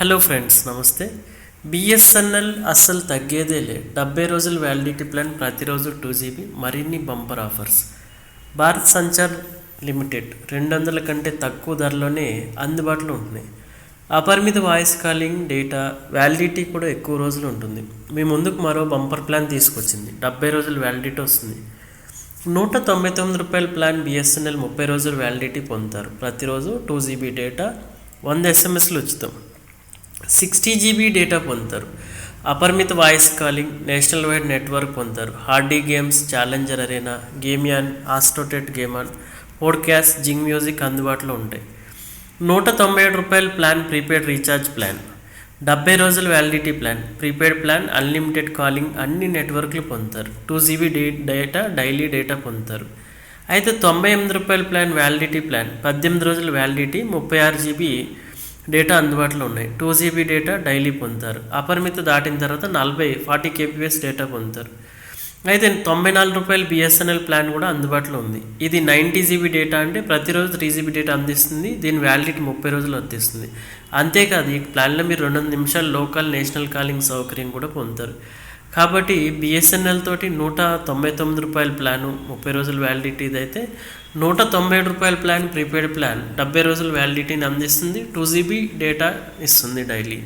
Hello friends నమస్తే. BSNL అస్సలు తగ్గేదేలే డెబ్బై రోజుల వ్యాలిడిటీ ప్లాన్ ప్రతిరోజు టూ జీబీ మరిన్ని bumper offers. Bharat Sanchar limited రెండు వందల కంటే తక్కువ ధరలోనే అందుబాటులో ఉంటున్నాయి. అపరిమిత వాయిస్ కాలింగ్ డేటా వ్యాలిడిటీ కూడా ఎక్కువ రోజులు ఉంటుంది. మీ ముందుకు మరో బంపర్ ప్లాన్ తీసుకొచ్చింది. డెబ్బై రోజుల వ్యాలిడిటీ వస్తుంది. నూట తొంభై తొమ్మిది రూపాయల ప్లాన్ బిఎస్ఎన్ఎల్ ముప్పై రోజులు వ్యాలిడిటీ పొందుతారు. ప్రతిరోజు టూ జీబీ డేటా వంద ఎస్ఎంఎస్లు ఉచితం. సిక్స్టీ జీబీ డేటా పొందుతారు. అపరిమిత voice calling national wide network పొందుతారు. Hardy games Challenger Arena Gameon Astrotell Gameon podcast Zing music అందుబాటులో ఉంటాయి. నూట తొంభై ఏడు రూపాయల ప్లాన్ ప్రీపెయిడ్ రీఛార్జ్ ప్లాన్. డెబ్బై రోజుల validity plan. Prepaid plan unlimited calling అన్ని నెట్వర్క్లు పొందుతారు. Two GB day data daily data పొందుతారు. అయితే తొంభై ఎనిమిది రూపాయల ప్లాన్ వ్యాలిడిటీ ప్లాన్. పద్దెనిమిది రోజుల వ్యాలిడిటీ ముప్పై ఆరు జీబీ డేటా అందుబాటులో ఉన్నాయి. టూ జీబీ డేటా డైలీ పొందుతారు. అపరిమిత దాటిన తర్వాత నలభై ఫార్టీ కేపీఎస్ డేటా పొందుతారు. అయితే తొంభై నాలుగు రూపాయల బిఎస్ఎన్ఎల్ ప్లాన్ కూడా అందుబాటులో ఉంది. ఇది నైంటీ జీబీ డేటా అంటే ప్రతిరోజు త్రీ జీబీ డేటా అందిస్తుంది. దీని వ్యాలిడిటీ ముప్పై రోజులు అందిస్తుంది. అంతేకాదు ఈ ప్లాన్లో మీరు రెండు వందల నిమిషాలు లోకల్ నేషనల్ కాలింగ్ సౌకర్యం కూడా పొందుతారు. కాబట్టి బిఎస్ఎన్ఎల్ తోటి నూట తొంభై తొమ్మిది రూపాయల ప్లాను ముప్పై రోజుల వ్యాలిడిటీది అయితే నూట తొంభై ఏడు రూపాయల ప్లాన్ ప్రీపెయిడ్ ప్లాన్. డెబ్బై రోజుల వ్యాలిడిటీని అందిస్తుంది టూ జీబీ డేటా ఇస్తుంది డైలీ.